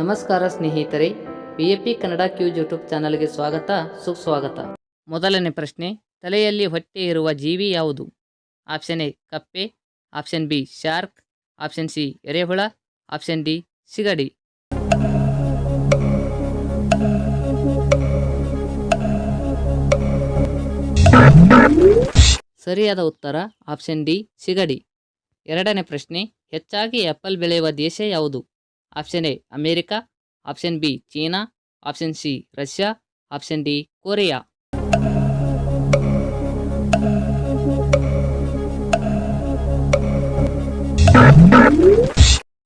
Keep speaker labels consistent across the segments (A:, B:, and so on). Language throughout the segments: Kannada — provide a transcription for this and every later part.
A: ನಮಸ್ಕಾರ ಸ್ನೇಹಿತರೆ V A P Kannada quiz YouTube ಚಾನಲ್ಗೆ ಸ್ವಾಗತ, ಸುಸ್ವಾಗತ. ಮೊದಲನೇ ಪ್ರಶ್ನೆ, ತಲೆಯಲ್ಲಿ ಹೊಟ್ಟೆ ಇರುವ ಜೀವಿ ಯಾವುದು? ಆಪ್ಷನ್ ಎ, ಕಪ್ಪೆ, option B, shark, option C, ಎರೆಹುಳ, ಆಪ್ಷನ್ ಡಿ, ಸಿಗಡಿ. ಸರಿಯಾದ ಉತ್ತರ, ಆಪ್ಷನ್ ಡಿ, ಸಿಗಡಿ. ಎರಡನೇ ಪ್ರಶ್ನೆ, ಹೆಚ್ಚಾಗಿ ಆಪಲ್ ಬೆಳೆಯುವ ದೇಶ ಯಾವುದು? Option A America option B China option C Russia option D Korea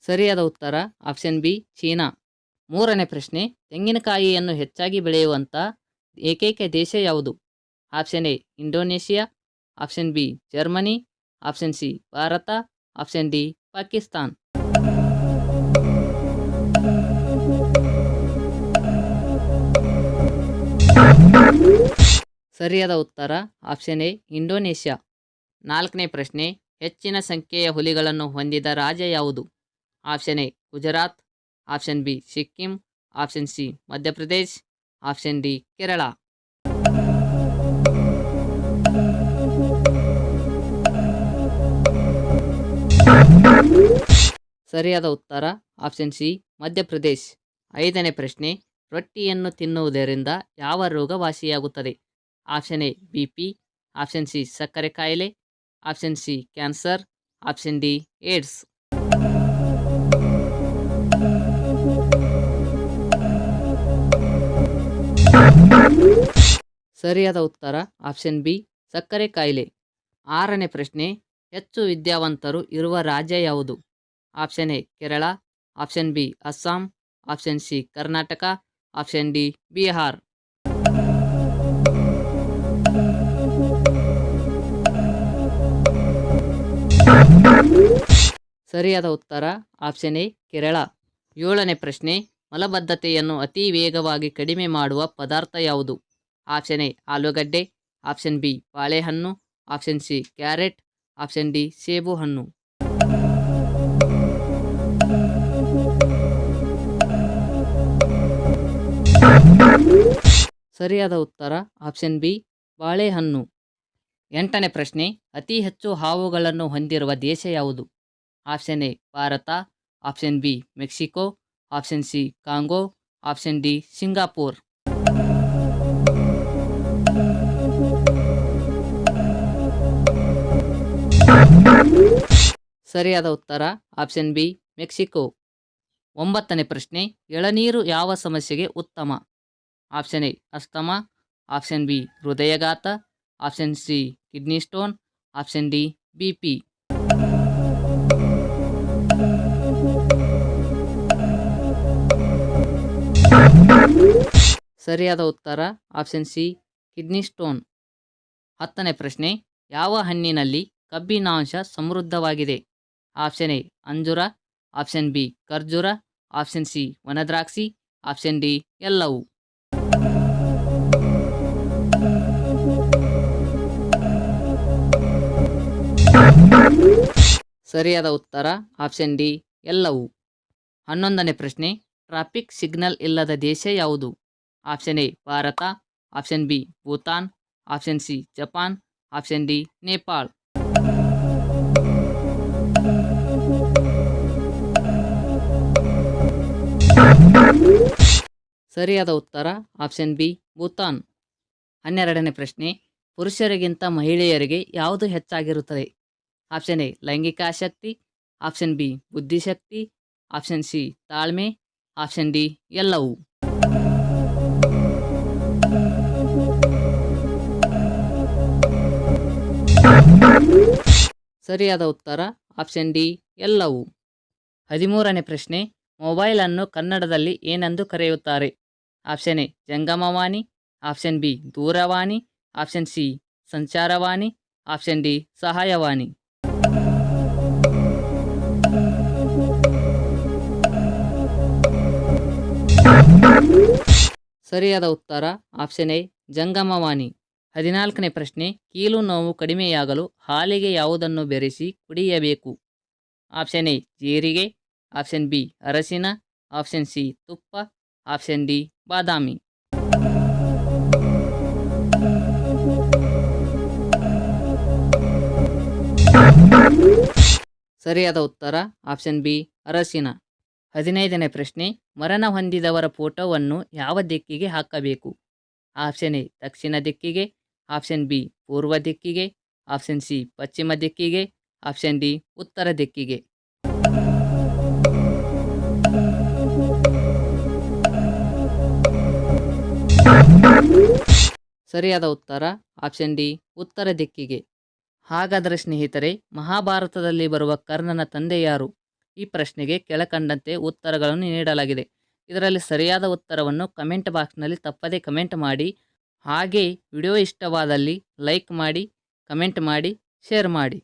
A: ಸರಿಯಾದ ಉತ್ತರ ಆಪ್ಷನ್ ಬಿ ಚೀನಾ. ಮೂರನೇ ಪ್ರಶ್ನೆ, ತೆಂಗಿನಕಾಯಿಯನ್ನು ಹೆಚ್ಚಾಗಿ ಬೆಳೆಯುವಂಥ ಏಕೈಕ ದೇಶ ಯಾವುದು? Option A Indonesia option B Germany option C Bharat. Option D Pakistan ಸರಿಯಾದ ಉತ್ತರ. Option A, Indonesia. ನಾಲ್ಕನೇ ಪ್ರಶ್ನೆ, ಹೆಚ್ಚಿನ ಸಂಖ್ಯೆಯ ಹುಲಿಗಳನ್ನು ಹೊಂದಿದ ರಾಜ್ಯ ಯಾವುದು? Option A, Gujarat. Option B, Sikkim. Option C, Madhya Pradesh. Option D, Kerala. ಸರಿಯಾದ ಉತ್ತರ. Option C, Madhya Pradesh. ಐದನೇ ಪ್ರಶ್ನೆ, ರೊಟ್ಟಿಯನ್ನು ತಿನ್ನುವುದರಿಂದ ಯಾವ ರೋಗ ವಾಸಿಯಾಗುತ್ತದೆ? Option A B P option C ಸಕ್ಕರೆ ಕಾಯಿಲೆ. Option C cancer option D AIDS ಸರಿಯಾದ ಉತ್ತರ ಆಪ್ಷನ್ ಬಿ ಸಕ್ಕರೆ ಕಾಯಿಲೆ. ಆರನೇ ಪ್ರಶ್ನೆ, ಹೆಚ್ಚು ವಿದ್ಯಾವಂತರು ಇರುವ ರಾಜ್ಯ ಯಾವುದು? Option A Kerala option B Assam option C Karnataka option D Bihar ಸರಿಯಾದ ಉತ್ತರ. Option A, Kerala. ಏಳನೇ ಪ್ರಶ್ನೆ, ಮಲಬದ್ಧತೆಯನ್ನು ಅತಿ ವೇಗವಾಗಿ ಕಡಿಮೆ ಮಾಡುವ ಪದಾರ್ಥ ಯಾವುದು? ಆಪ್ಷನ್ ಎ, ಆಲೂಗಡ್ಡೆ. ಆಪ್ಷನ್ ಬಿ, ಬಾಳೆಹಣ್ಣು. Option C, carrot. Option D ಸೇಬು ಹಣ್ಣು ಸರಿಯಾದ ಉತ್ತರ. ಆಪ್ಷನ್ ಬಿ, ಬಾಳೆಹಣ್ಣು. ಎಂಟನೇ ಪ್ರಶ್ನೆ, ಅತಿ ಹೆಚ್ಚು ಹಾವುಗಳನ್ನು ಹೊಂದಿರುವ ದೇಶ ಯಾವುದು? Option A Bharat, option B Mexico, option C Congo, option D Singapore. ಸರಿಯಾದ ಉತ್ತರ, ಆಪ್ಷನ್ ಬಿ ಮೆಕ್ಸಿಕೋ. ಒಂಬತ್ತನೇ ಪ್ರಶ್ನೆ, ಎಳನೀರು ಯಾವ ಸಮಸ್ಯೆಗೆ ಉತ್ತಮ? Option A asthma, option B ಹೃದಯಘಾತ, option C kidney stone, option D B P. ಸರಿಯಾದ ಉತ್ತರ, ಆಪ್ಷನ್ ಸಿ, ಕಿಡ್ನಿ ಸ್ಟೋನ್. ಹತ್ತನೇ ಪ್ರಶ್ನೆ, ಯಾವ ಹಣ್ಣಿನಲ್ಲಿ ಕಬ್ಬಿನಾಂಶ ಸಮೃದ್ಧವಾಗಿದೆ? ಆಪ್ಷನ್ ಎ, ಅಂಜೂರ, ಆಪ್ಷನ್ ಬಿ, ಖರ್ಜೂರ, ಆಪ್ಷನ್ ಸಿ, ವನದ್ರಾಕ್ಷಿ, ಆಪ್ಷನ್ ಡಿ, ಎಲ್ಲವು. ಸರಿಯಾದ ಉತ್ತರ, ಆಪ್ಷನ್ ಡಿ, ಎಲ್ಲವು. ಹನ್ನೊಂದನೇ ಪ್ರಶ್ನೆ, ಟ್ರಾಫಿಕ್ ಸಿಗ್ನಲ್ ಇಲ್ಲದ ದೇಶ ಯಾವುದು? Option A, Bharat. Option B, Bhutan. Option C, Japan. Option D, Nepal. ಸರಿಯಾದ ಉತ್ತರ, ಆಪ್ಷನ್ ಬಿ, ಭೂತಾನ್. ಹನ್ನೆರಡನೇ ಪ್ರಶ್ನೆ, ಪುರುಷರಿಗಿಂತ ಮಹಿಳೆಯರಿಗೆ ಯಾವುದು ಹೆಚ್ಚಾಗಿರುತ್ತದೆ? ಆಪ್ಷನ್ ಎ, ಲೈಂಗಿಕ ಆಸಕ್ತಿ. ಆಪ್ಷನ್ ಬಿ, ಬುದ್ಧಿಶಕ್ತಿ. ಆಪ್ಷನ್ ಸಿ, ತಾಳ್ಮೆ. ಆಪ್ಷನ್ ಡಿ, ಎಲ್ಲವು. ಸರಿಯಾದ ಉತ್ತರ ಆಪ್ಷನ್ ಡಿ ಎಲ್ಲವೂ. ಹದಿಮೂರನೇ ಪ್ರಶ್ನೆ ಮೊಬೈಲನ್ನು ಕನ್ನಡದಲ್ಲಿ ಏನೆಂದು ಕರೆಯುತ್ತಾರೆ? ಆಪ್ಷನ್ ಎ ಜಂಗಮವಾಣಿ ಆಪ್ಷನ್ ಬಿ ದೂರವಾಣಿ ಆಪ್ಷನ್ ಸಿ ಸಂಚಾರವಾಣಿ ಆಪ್ಷನ್ ಡಿ ಸಹಾಯವಾಣಿ. ಸರಿಯಾದ ಉತ್ತರ ಆಪ್ಷನ್ ಎ ಜಂಗಮವಾಣಿ. ಹದಿನಾಲ್ಕನೇ ಪ್ರಶ್ನೆ, ಕೀಲು ನೋವು ಕಡಿಮೆಯಾಗಲು ಹಾಲಿಗೆ ಯಾವುದನ್ನು ಬೆರೆಸಿ ಕುಡಿಯಬೇಕು? ಆಪ್ಷನ್ ಎ, ಜೀರಿಗೆ. ಆಪ್ಷನ್ ಬಿ ಅರಸಿನ ಆಪ್ಷನ್ ಸಿ, ತುಪ್ಪ. ಆಪ್ಷನ್ ಡಿ, ಬಾದಾಮಿ. ಸರಿಯಾದ ಉತ್ತರ, ಆಪ್ಷನ್ ಬಿ ಅರಸಿನ ಹದಿನೈದನೇ ಪ್ರಶ್ನೆ, ಮರಣ ಹೊಂದಿದವರ ಫೋಟೋವನ್ನು ಯಾವ ದಿಕ್ಕಿಗೆ ಹಾಕಬೇಕು? ಆಪ್ಷನ್ ಎ, ದಕ್ಷಿಣ ದಿಕ್ಕಿಗೆ. ಆಪ್ಷನ್ ಬಿ ಪೂರ್ವ ದಿಕ್ಕಿಗೆ, ಆಪ್ಷನ್ ಸಿ ಪಶ್ಚಿಮ ದಿಕ್ಕಿಗೆ, ಆಪ್ಷನ್ ಡಿ ಉತ್ತರ ದಿಕ್ಕಿಗೆ. ಸರಿಯಾದ ಉತ್ತರ, ಆಪ್ಷನ್ ಡಿ ಉತ್ತರ ದಿಕ್ಕಿಗೆ. ಹಾಗಾದರೆ ಸ್ನೇಹಿತರೆ, ಮಹಾಭಾರತದಲ್ಲಿ ಬರುವ ಕರ್ಣನ ತಂದೆ ಯಾರು? ಈ ಪ್ರಶ್ನೆಗೆ ಕೆಳಕಂಡಂತೆ ಉತ್ತರಗಳನ್ನು ನೀಡಲಾಗಿದೆ. ಇದರಲ್ಲಿ ಸರಿಯಾದ ಉತ್ತರವನ್ನು ಕಮೆಂಟ್ ಬಾಕ್ಸ್ನಲ್ಲಿ ತಪ್ಪದೇ ಕಮೆಂಟ್ ಮಾಡಿ ಹಾಗೆ ವಿಡಿಯೋ ಇಷ್ಟವಾದಲ್ಲಿ ಲೈಕ್ ಮಾಡಿ ಕಮೆಂಟ್ ಮಾಡಿ ಶೇರ್ ಮಾಡಿ.